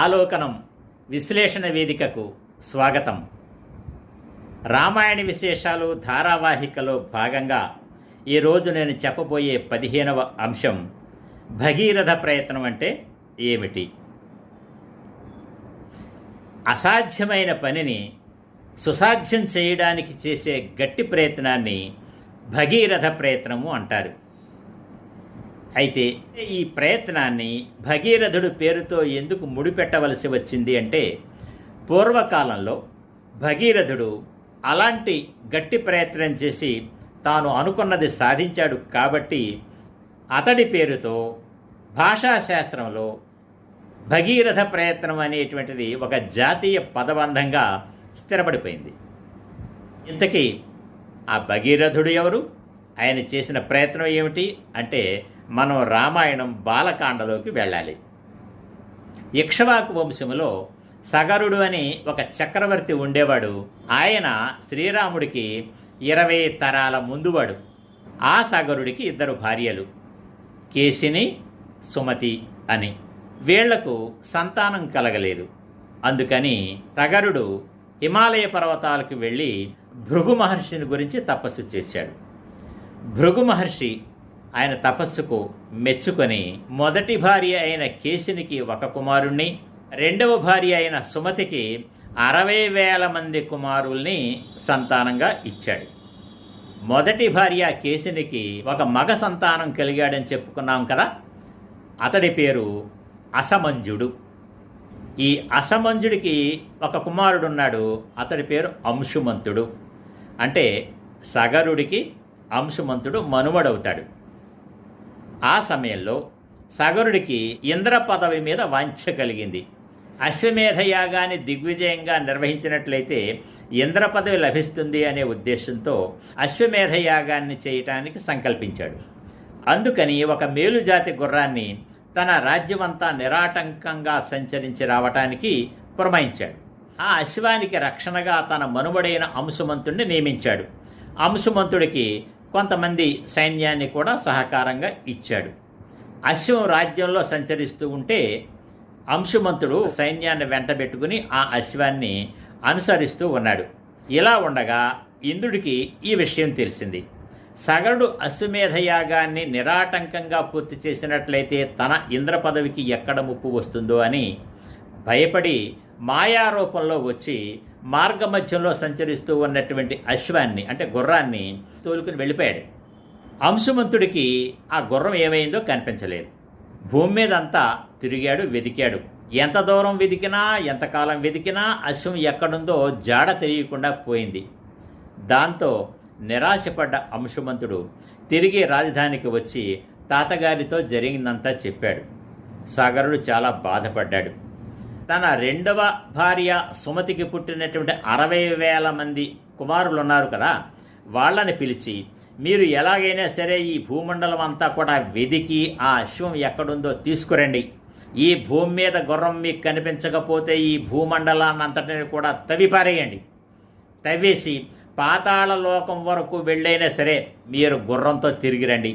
ఆలోకనం విశ్లేషణ వేదికకు స్వాగతం. రామాయణ విశేషాలు ధారావాహికలో భాగంగా ఈరోజు నేను చెప్పబోయే పదిహేనవ అంశం భగీరథ ప్రయత్నం అంటే ఏమిటి? అసాధ్యమైన పనిని సుసాధ్యం చేయడానికి చేసే గట్టి ప్రయత్నాన్ని భగీరథ ప్రయత్నము అంటారు. అయితే ఈ ప్రయత్నాన్ని భగీరథుడు పేరుతో ఎందుకు ముడిపెట్టవలసి వచ్చింది అంటే పూర్వకాలంలో భగీరథుడు అలాంటి గట్టి ప్రయత్నం చేసి తాను అనుకున్నది సాధించాడు కాబట్టి అతడి పేరుతో భాషాశాస్త్రంలో భగీరథ ప్రయత్నం అనేటువంటిది ఒక జాతీయ పదబంధంగా స్థిరపడిపోయింది. ఇంతకీ ఆ భగీరథుడు ఎవరు? ఆయన చేసిన ప్రయత్నం ఏమిటి? అంటే మనం రామాయణం బాలకాండలోకి వెళ్ళాలి. ఇక్ష్వాకు వంశములో సగరుడు అని ఒక చక్రవర్తి ఉండేవాడు. ఆయన శ్రీరాముడికి ఇరవై తరాల ముందువాడు. ఆ సగరుడికి ఇద్దరు భార్యలు. కేసిని సుమతి అని. వీళ్ళకు సంతానం కలగలేదు. అందుకని సగరుడు హిమాలయ పర్వతాలకు వెళ్ళి భృగు మహర్షిని గురించి తపస్సు చేశాడు. భృగు మహర్షి ఆయన తపస్సుకు మెచ్చుకొని మొదటి భార్య అయిన కేసినికి ఒక కుమారుణ్ణి రెండవ భార్య అయిన సుమతికి అరవై వేల మంది కుమారుల్ని సంతానంగా ఇచ్చాడు. మొదటి భార్య కేసినికి ఒక మగ సంతానం కలిగాడని చెప్పుకున్నాం కదా అతడి పేరు అసమంజుడు. ఈ అసమంజుడికి ఒక కుమారుడున్నాడు అతడి పేరు అంశుమంతుడు. అంటే సగరుడికి అంశుమంతుడు మనుమడవుతాడు. ఆ సమయంలో సగరుడికి ఇంద్ర పదవి మీద వాంఛ కలిగింది. అశ్వమేధ యాగాన్ని దిగ్విజయంగా నిర్వహించినట్లయితే ఇంద్ర పదవి లభిస్తుంది అనే ఉద్దేశంతో అశ్వమేధ యాగాన్ని చేయటానికి సంకల్పించాడు. అందుకని ఒక మేలుజాతి గుర్రాన్ని తన రాజ్యమంతా నిరాటంకంగా సంచరించి రావటానికి పురమాయించాడు. ఆ అశ్వానికి రక్షణగా తన మనుమడైన అంశుమంతుడిని నియమించాడు. అంశుమంతుడికి కొంతమంది సైన్యాన్ని కూడా సహకారంగా ఇచ్చాడు. అశ్వం రాజ్యంలో సంచరిస్తూ ఉంటే అంశుమంతుడు సైన్యాన్ని వెంటబెట్టుకుని ఆ అశ్వాన్ని అనుసరిస్తూ ఉన్నాడు. ఇలా ఉండగా ఇంద్రుడికి ఈ విషయం తెలిసింది. సగరుడు అశ్వమేధ యాగాన్ని నిరాటంకంగా పూర్తి చేసినట్లయితే తన ఇంద్ర పదవికి ఎక్కడ ముప్పు వస్తుందో అని భయపడి మాయారూపంలో వచ్చి మార్గమధ్యంలో సంచరిస్తూ ఉన్నటువంటి అశ్వాన్ని అంటే గుర్రాన్ని తోలుకుని వెళ్ళిపోయాడు. అంశుమంతుడికి ఆ గుర్రం ఏమైందో కనిపించలేదు. భూమి మీద అంతా తిరిగాడు వెదికాడు. ఎంత దూరం వెదికినా ఎంతకాలం వెదికినా అశ్వం ఎక్కడుందో జాడ తెలియకుండా పోయింది. దాంతో నిరాశపడ్డ అంశుమంతుడు తిరిగి రాజధానికి వచ్చి తాతగారితో జరిగిందంతా చెప్పాడు. సాగరుడు చాలా బాధపడ్డాడు. తన రెండవ భార్య సుమతికి పుట్టినటువంటి అరవై వేల మంది కుమారులు ఉన్నారు కదా వాళ్ళని పిలిచి మీరు ఎలాగైనా సరే ఈ భూమండలం అంతా కూడా వెదికి ఆ అశ్వం ఎక్కడుందో తీసుకురండి. ఈ భూమి మీద గుర్రం మీకు కనిపించకపోతే ఈ భూమండలాన్ని అంతటిని కూడా తవ్విపారేయండి తవ్వేసి పాతాళ లోకం వరకు వెళ్ళైనా సరే మీరు గుర్రంతో తిరిగి రండి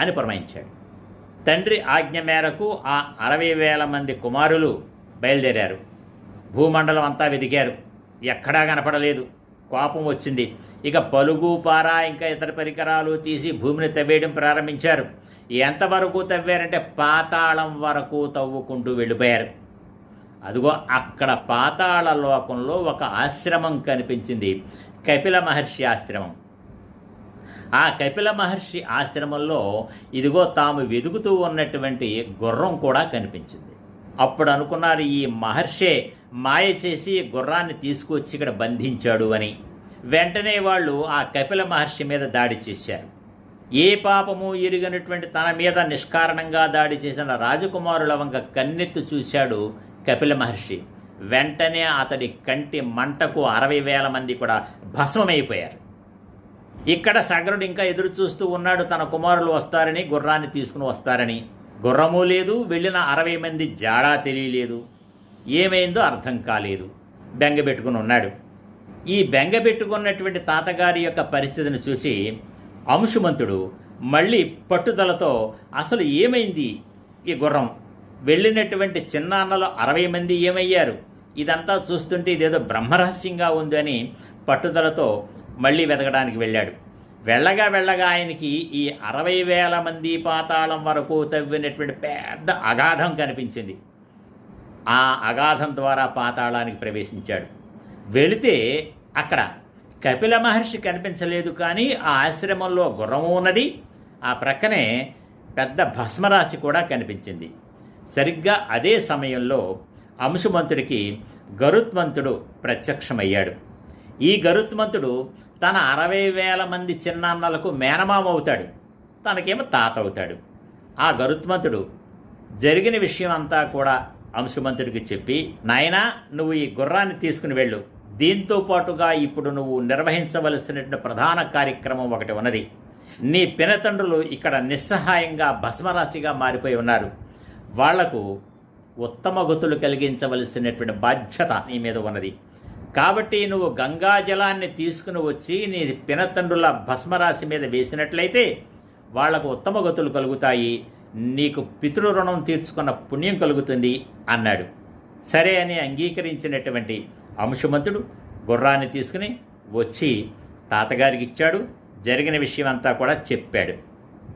అని పురమాయించాడు. తండ్రి ఆజ్ఞ మేరకు ఆ అరవై వేల మంది కుమారులు బయలుదేరారు. భూమండలం అంతా వెదికారు ఎక్కడా కనపడలేదు. కోపం వచ్చింది. ఇక పలుగు పార ఇంకా ఇతర పరికరాలు తీసి భూమిని తవ్వేయడం ప్రారంభించారు. ఎంతవరకు తవ్వారంటే పాతాళం వరకు తవ్వుకుంటూ వెళ్ళిపోయారు. అదిగో అక్కడ పాతాళ లోకంలో ఒక ఆశ్రమం కనిపించింది. కపిల మహర్షి ఆశ్రమం. ఆ కపిల మహర్షి ఆశ్రమంలో ఇదిగో తాము వెతుకుతూ ఉన్నటువంటి గుర్రం కూడా కనిపించింది. అప్పుడు అనుకున్నారు ఈ మహర్షే మాయ చేసి గుర్రాన్ని తీసుకొచ్చి ఇక్కడ బంధించాడు అని. వెంటనే వాళ్ళు ఆ కపిల మహర్షి మీద దాడి చేశారు. ఏ పాపము ఎరుగనటువంటి తన మీద నిష్కారణంగా దాడి చేసిన రాజకుమారుల వంక కన్నెత్తు చూశాడు కపిల మహర్షి. వెంటనే అతడి కంటి మంటకు అరవై వేల మంది కూడా భస్మమైపోయారు. ఇక్కడ సగరుడు ఇంకా ఎదురు చూస్తూ ఉన్నాడు తన కుమారులు వస్తారని గుర్రాన్ని తీసుకుని వస్తారని. గుర్రము లేదు వెళ్ళిన అరవై మంది జాడా తెలియలేదు. ఏమైందో అర్థం కాలేదు. బెంగ పెట్టుకుని ఉన్నాడు. ఈ బెంగ పెట్టుకున్నటువంటి తాతగారి యొక్క పరిస్థితిని చూసి అంశుమంతుడు మళ్ళీ పట్టుదలతో అసలు ఏమైంది ఈ గుర్రం? వెళ్ళినటువంటి చిన్నాన్నలు అరవై మంది ఏమయ్యారు? ఇదంతా చూస్తుంటే ఇదేదో బ్రహ్మరహస్యంగా ఉందని పట్టుదలతో మళ్ళీ వెతకడానికి వెళ్ళాడు. వెళ్ళగా వెళ్ళగా ఆయనకి ఈ అరవై వేల మంది పాతాళం వరకు తవ్వినటువంటి పెద్ద అగాధం కనిపించింది. ఆ అగాధం ద్వారా పాతాళానికి ప్రవేశించాడు. వెళితే అక్కడ కపిల మహర్షి కనిపించలేదు కానీ ఆ ఆశ్రమంలో గుర్రము ఉన్నది. ఆ ప్రక్కనే పెద్ద భస్మరాశి కూడా కనిపించింది. సరిగ్గా అదే సమయంలో అంశుమంతుడికి గరుత్మంతుడు ప్రత్యక్షమయ్యాడు. ఈ గరుత్మంతుడు తన అరవై వేల మంది చిన్నాన్నలకు మేనమామ అవుతాడు. తనకేమో తాత అవుతాడు. ఆ గరుత్మంతుడు జరిగిన విషయం అంతా కూడా అంశుమంతుడికి చెప్పి నాయనా నువ్వు ఈ గుర్రాన్ని తీసుకుని వెళ్ళు. దీంతో పాటుగా ఇప్పుడు నువ్వు నిర్వహించవలసినటువంటి ప్రధాన కార్యక్రమం ఒకటి ఉన్నది. నీ పినతండ్రులు ఇక్కడ నిస్సహాయంగా భస్మరాశిగా మారిపోయి ఉన్నారు. వాళ్ళకు ఉత్తమ గతులు కలిగించవలసినటువంటి బాధ్యత నీ మీద ఉన్నది. కాబట్టి నువ్వు గంగా జలాన్ని తీసుకుని వచ్చి నీ పినతండ్రుల భస్మరాశి మీద వేసినట్లయితే వాళ్ళకు ఉత్తమ గతులు కలుగుతాయి. నీకు పితృ రుణం తీర్చుకున్న పుణ్యం కలుగుతుంది అన్నాడు. సరే అని అంగీకరించినటువంటి అంశుమంతుడు గుర్రాన్ని తీసుకుని వచ్చి తాతగారికి ఇచ్చాడు. జరిగిన విషయం అంతా కూడా చెప్పాడు.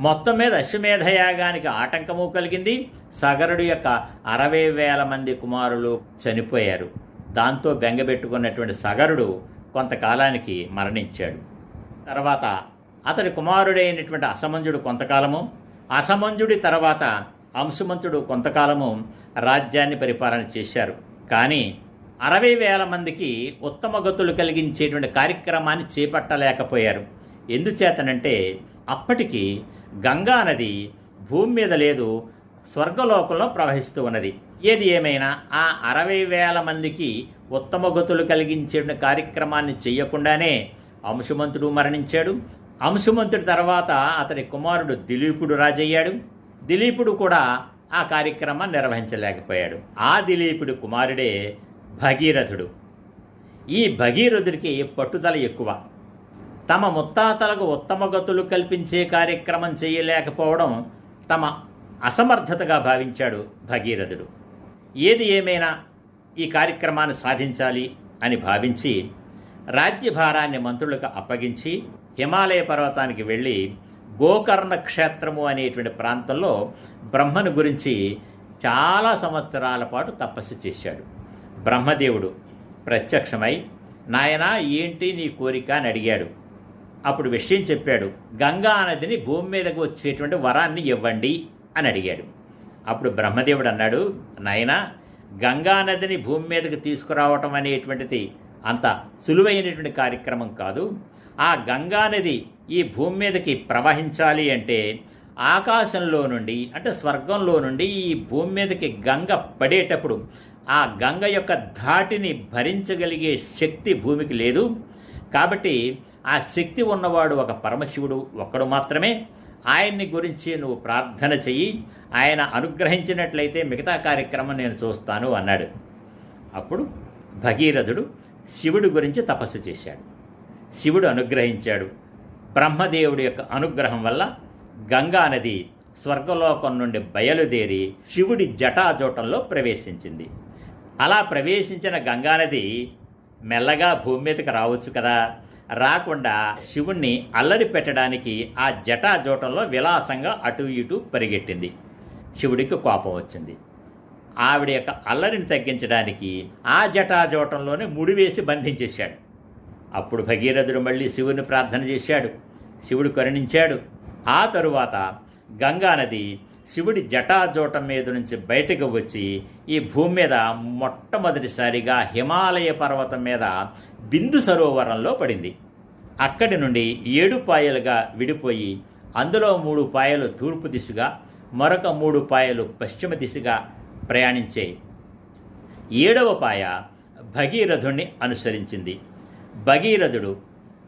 మొత్తం మీద అశ్వమేధ యాగానికి ఆటంకము కలిగింది. సగరుడు యొక్క అరవై వేల మంది కుమారులు చనిపోయారు. దాంతో బెంగబెట్టుకున్నటువంటి సగరుడు కొంతకాలానికి మరణించాడు. తర్వాత అతడి కుమారుడైనటువంటి అసమంజుడు కొంతకాలము అసమంజుడి తర్వాత అంశుమంతుడు కొంతకాలము రాజ్యాన్ని పరిపాలన చేశారు. కానీ అరవై వేల మందికి ఉత్తమ గతులు కలిగించేటువంటి కార్యక్రమాన్ని చేపట్టలేకపోయారు. ఎందుచేతనంటే అప్పటికి గంగా నది భూమి మీద లేదు స్వర్గలోకంలో ప్రవహిస్తూ ఉన్నది. ఏది ఏమైనా ఆ అరవై వేల మందికి ఉత్తమ గతులు కలిగించే కార్యక్రమాన్ని చేయకుండానే అంశుమంతుడు మరణించాడు. అంశుమంతుడి తర్వాత అతని కుమారుడు దిలీపుడు రాజయ్యాడు. దిలీపుడు కూడా ఆ కార్యక్రమాన్ని నిర్వహించలేకపోయాడు. ఆ దిలీపుడు కుమారుడే భగీరథుడు. ఈ భగీరథుడికి పట్టుదల ఎక్కువ. తమ ముత్తాతలకు ఉత్తమ గతులు కల్పించే కార్యక్రమం చేయలేకపోవడం తమ అసమర్థతగా భావించాడు భగీరథుడు. ఏది ఏమైనా ఈ కార్యక్రమాన్ని సాధించాలి అని భావించి రాజ్యభారాన్ని మంత్రులకు అప్పగించి హిమాలయ పర్వతానికి వెళ్ళి గోకర్ణ క్షేత్రము అనేటువంటి ప్రాంతంలో బ్రహ్మను గురించి చాలా సంవత్సరాల పాటు తపస్సు చేశాడు. బ్రహ్మదేవుడు ప్రత్యక్షమై నాయనా ఏంటి నీ కోరిక? అని అడిగాడు. అప్పుడు విషయం చెప్పాడు. గంగా నదిని భూమి మీదకు వచ్చేటువంటి వరాన్ని ఇవ్వండి అని అడిగాడు. అప్పుడు బ్రహ్మదేవుడు అన్నాడు నాయనా గంగా నదిని భూమి మీదకి తీసుకురావటం అనేటువంటిది అంత సులువైనటువంటి కార్యక్రమం కాదు. ఆ గంగా నది ఈ భూమి మీదకి ప్రవహించాలి అంటే ఆకాశంలో నుండి అంటే స్వర్గంలో నుండి ఈ భూమి మీదకి గంగ పడేటప్పుడు ఆ గంగ యొక్క ధాటిని భరించగలిగే శక్తి భూమికి లేదు. కాబట్టి ఆ శక్తి ఉన్నవాడు ఒక పరమశివుడు ఒక్కడు మాత్రమే. ఆయన్ని గురించి నువ్వు ప్రార్థన చెయ్యి. ఆయన అనుగ్రహించినట్లయితే మిగతా కార్యక్రమం నేను చూస్తాను అన్నాడు. అప్పుడు భగీరథుడు శివుడి గురించి తపస్సు చేశాడు. శివుడు అనుగ్రహించాడు. బ్రహ్మదేవుడి యొక్క అనుగ్రహం వల్ల గంగా నది స్వర్గలోకం నుండి బయలుదేరి శివుడి జటాజోటంలో ప్రవేశించింది. అలా ప్రవేశించిన గంగానది మెల్లగా భూమి మీదకి రావచ్చు కదా. రాకుండా శివుణ్ణి అల్లరి పెట్టడానికి ఆ జటాజోటంలో విలాసంగా అటు ఇటు పరిగెట్టింది. శివుడికి కోపం వచ్చింది. ఆవిడ యొక్క అల్లరిని తగ్గించడానికి ఆ జటాజోటంలోనే ముడివేసి బంధించేశాడు. అప్పుడు భగీరథుడు మళ్ళీ శివుని ప్రార్థన చేశాడు. శివుడు కరుణించాడు. ఆ తరువాత గంగానది శివుడి జటాజోటం మీద నుంచి బయటకు వచ్చి ఈ భూమి మీద మొట్టమొదటిసారిగా హిమాలయ పర్వతం మీద బిందు సరోవరంలో పడింది. అక్కడి నుండి ఏడు పాయలుగా విడిపోయి అందులో మూడు పాయలు తూర్పు దిశగా మరొక మూడు పాయలు పశ్చిమ దిశగా ప్రయాణించే. ఏడవ పాయ భగీరథుణ్ణి అనుసరించింది. భగీరథుడు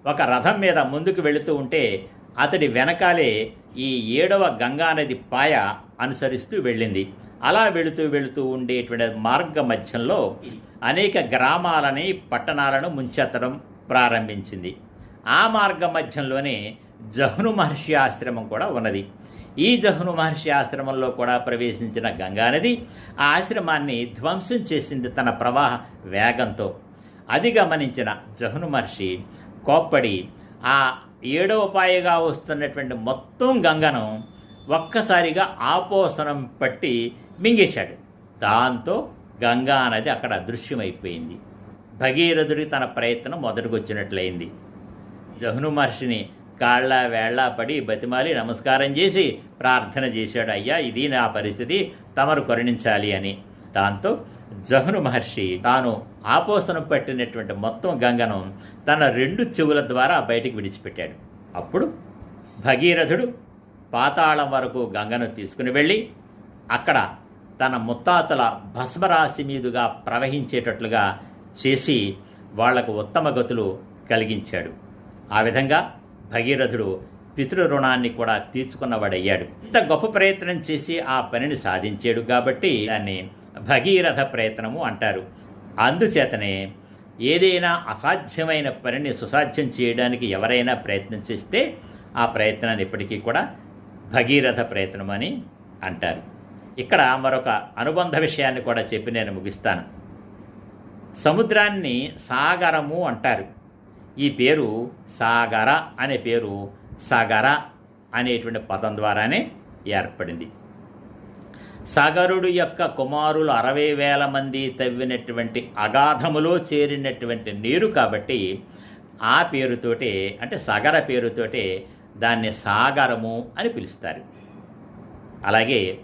ఒక రథం మీద ముందుకు వెళుతూ ఉంటే అతడి వెనకాలే ఈ ఏడవ గంగానది పాయ అనుసరిస్తూ వెళ్ళింది. అలా వెళుతూ వెళుతూ ఉండేటువంటి మార్గ మధ్యంలో అనేక గ్రామాలని పట్టణాలను ముంచెత్తడం ప్రారంభించింది. ఆ మార్గ మధ్యంలోనే జహ్ను మహర్షి ఆశ్రమం కూడా ఉన్నది. ఈ జహ్ను మహర్షి ఆశ్రమంలో కూడా ప్రవేశించిన గంగానది ఆ ఆశ్రమాన్ని ధ్వంసం చేసింది తన ప్రవాహ వేగంతో. అది గమనించిన జహ్ను మహర్షి కోప్పడి ఆ ఏడవ పాయగా వస్తున్నటువంటి మొత్తం గంగను ఒక్కసారిగా ఆపోసనం పట్టి మింగేశాడు. దాంతో గంగా నది అక్కడ అదృశ్యమైపోయింది. భగీరథుడి తన ప్రయత్నం మొదటికొచ్చినట్లయింది జహ్ను మహర్షిని కాళ్ళ వేళ్ళ పడి బతిమాలి నమస్కారం చేసి ప్రార్థన చేశాడు అయ్యా ఇది నా పరిస్థితి తమరు కరుణించాలి అని. దాంతో జహ్ను మహర్షి తాను ఆపోసనం పట్టినటువంటి మొత్తం గంగను తన రెండు చెవుల ద్వారా బయటికి విడిచిపెట్టాడు. అప్పుడు భగీరథుడు పాతాళం వరకు గంగను తీసుకుని వెళ్ళి అక్కడ తన ముత్తాతల భస్మరాశి మీదుగా ప్రవహించేటట్లుగా చేసి వాళ్ళకు ఉత్తమ గతులు కలిగించాడు. ఆ విధంగా భగీరథుడు పితృ రుణాన్ని కూడా తీర్చుకున్నవాడయ్యాడు. ఇంత గొప్ప ప్రయత్నం చేసి ఆ పనిని సాధించాడు కాబట్టి దాన్ని భగీరథ ప్రయత్నము అంటారు. అందుచేతనే ఏదైనా అసాధ్యమైన పనిని సుసాధ్యం చేయడానికి ఎవరైనా ప్రయత్నం చేస్తే ఆ ప్రయత్నాన్ని ఇప్పటికీ కూడా భగీరథ ప్రయత్నం అని అంటారు. ఇక్కడ మరొక అనుబంధ విషయాన్ని కూడా చెప్పి నేను ముగిస్తాను. సముద్రాన్ని సాగరము అంటారు. ఈ పేరు సాగర అనే పేరు సగర అనేటువంటి పదం ద్వారానే ఏర్పడింది. సగరుడు యొక్క కుమారులు అరవై వేల మంది తవ్వినటువంటి అగాధములో చేరినటువంటి నీరు కాబట్టి ఆ పేరుతోటే అంటే సగర పేరుతోటే దాన్ని సాగరము అని పిలుస్తారు. అలాగే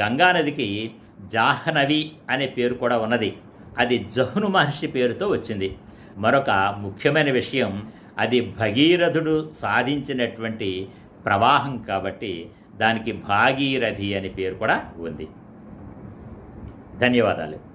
గంగానదికి జాహ్నవి అనే పేరు కూడా ఉన్నది. అది జహ్ను మహర్షి పేరుతో వచ్చింది. మరొక ముఖ్యమైన విషయం అది భగీరథుడు సాధించినటువంటి ప్రవాహం కాబట్టి దానికి భాగీరథి అనే పేరు కూడా ఉంది. ధన్యవాదాలు.